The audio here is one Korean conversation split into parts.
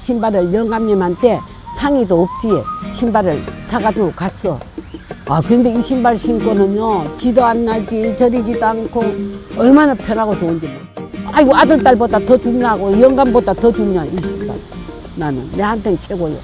신발을 영감님한테 상의도 없이 신발을 사가지고 갔어. 아, 근데 이 신발 신고는요, 지도 안 나지, 저리지도 않고, 얼마나 편하고 좋은지. 아이고, 아들, 딸보다 더 중요하고, 영감보다 더 중요해, 이 신발. 나는. 내한테는 최고요.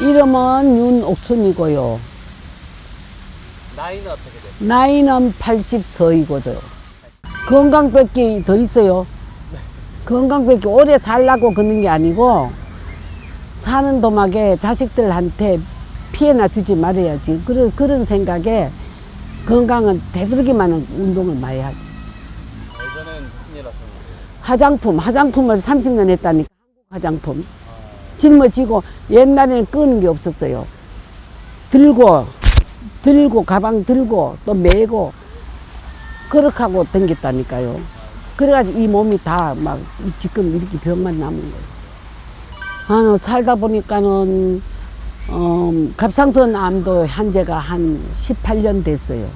이름은 윤옥순이고요. 나이는 어떻게 돼요? 나이는 80서이거든. 건강밖에 더 있어요. 건강밖에 오래 살라고 그런 게 아니고 사는 도막에 자식들한테 피해나 주지 말아야지. 그런, 그런 생각에 건강은 되도록이면 운동을 많이 하지. 예전엔 무슨 일 하셨는데? 화장품, 화장품을 30년 했다니까. 한국 화장품. 짊어지고 옛날에는 끄는 게 없었어요. 들고, 들고, 가방 들고, 또 메고, 그렇게 하고 댕겼다니까요. 그래가지고 이 몸이 다 막 지금 이렇게 병만 남은 거예요. 아, 너 살다 보니까는, 어, 갑상선 암도 한제가 한 18년 됐어요.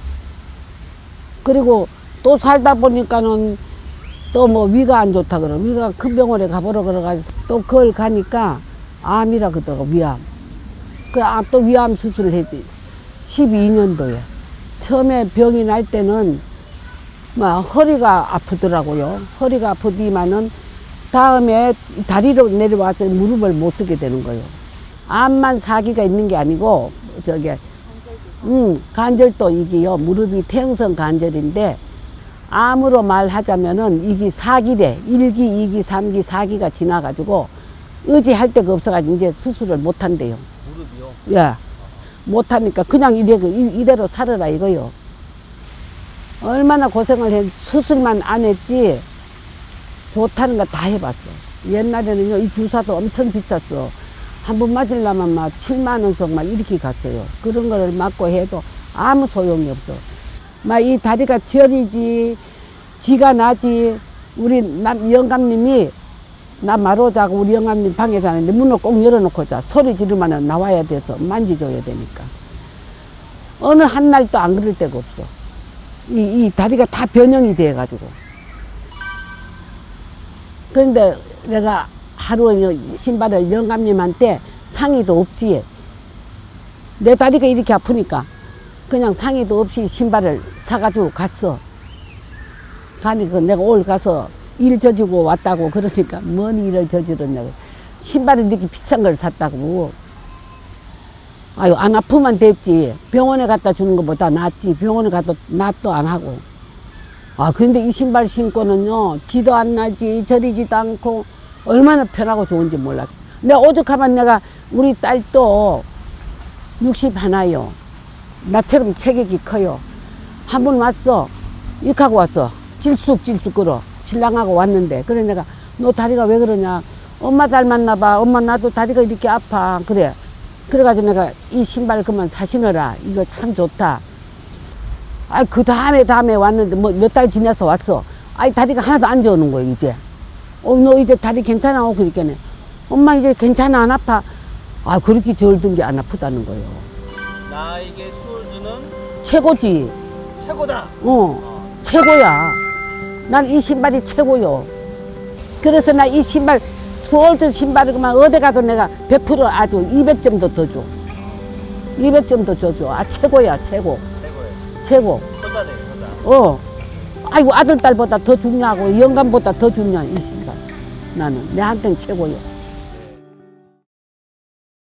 그리고 또 살다 보니까는 또 뭐 위가 안 좋다 그러 위가 큰 병원에 가보러 그래가지고 또 그걸 가니까 암이라 그러더라고 위암. 그또 위암 수술을 했지 12년도에. 처음에 병이 날 때는 막 허리가 아프더라고요. 허리가 아프지만은 다음에 다리로 내려와서 무릎을 못 쓰게 되는 거예요. 암만 사기가 있는 게 아니고 저게 음 관절도 이게요. 무릎이 태형성 관절인데 암으로 말하자면은 이게 사기래. 일기이기삼기사기가 지나가지고 의지할 데가 없어가지고 이제 수술을 못 한대요. 무릎이요? 야, 못 하니까 그냥 이래, 이- 이대로 살아라 이거요. 얼마나 고생을 했, 수술만 안 했지, 좋다는 거 다 해봤어. 옛날에는요, 이 주사도 엄청 비쌌어. 한 번 맞으려면 막 7만원씩 막 이렇게 갔어요. 그런 거를 맞고 해도 아무 소용이 없어. 막 이 다리가 저리지, 지가 나지, 우리 남, 영감님이 나 마로 자고 우리 영감님 방에 자는데 문을 꼭 열어놓고 자. 소리 지르면 나와야 돼서 만지줘야 되니까. 어느 한 날도 안 그럴 데가 없어. 이, 이 다리가 다 변형이 돼가지고. 그런데 내가 하루 신발을 영감님한테 상의도 없이 내 다리가 이렇게 아프니까 그냥 상의도 없이 신발을 사가지고 갔어. 가니까 내가 오늘 가서 일 저지고 왔다고 그러니까 뭔 일을 저지렀냐고. 신발을 이렇게 비싼 걸 샀다고. 아유, 안 아프면 됐지. 병원에 갖다 주는 것보다 낫지. 병원에 가도 낫도 안 하고. 아, 근데 이 신발 신고는요, 지도 안 나지, 저리지도 않고, 얼마나 편하고 좋은지 몰라. 내가 오죽하면 내가 우리 딸도 60 하나요. 나처럼 체격이 커요. 한 번 왔어. 이렇게 하고 왔어. 질쑥질쑥 걸어. 신랑하고 왔는데. 그래 내가 너 다리가 왜 그러냐. 엄마 닮았나 봐. 엄마 나도 다리가 이렇게 아파. 그래. 그래가지고 내가 이 신발 그만 사 신어라. 이거 참 좋다. 아이 그 다음에 다음에 왔는데 뭐 몇 달 지나서 왔어. 아이 다리가 하나도 안 좋는 거야 이제. 어 너 이제 다리 괜찮아? 어 그러니까네. 엄마 이제 괜찮아 안 아파? 아 그렇게 절든 게 안 아프다는 거예요. 나에게 수을 주는 최고지. 최고다. 어 최고야. 난 이 신발이 최고요. 그래서 나 이 신발 수월드 신발을 그만 어디 가도 내가 100% 아주 200점도 더 줘. 200점도 줘줘. 아 최고야 최고 최고예요. 최고. 효자네, 효자. 어. 아이고 아들 딸보다 더 중요하고 영감보다 더 중요한 이 신발. 나는 내한테는 최고요.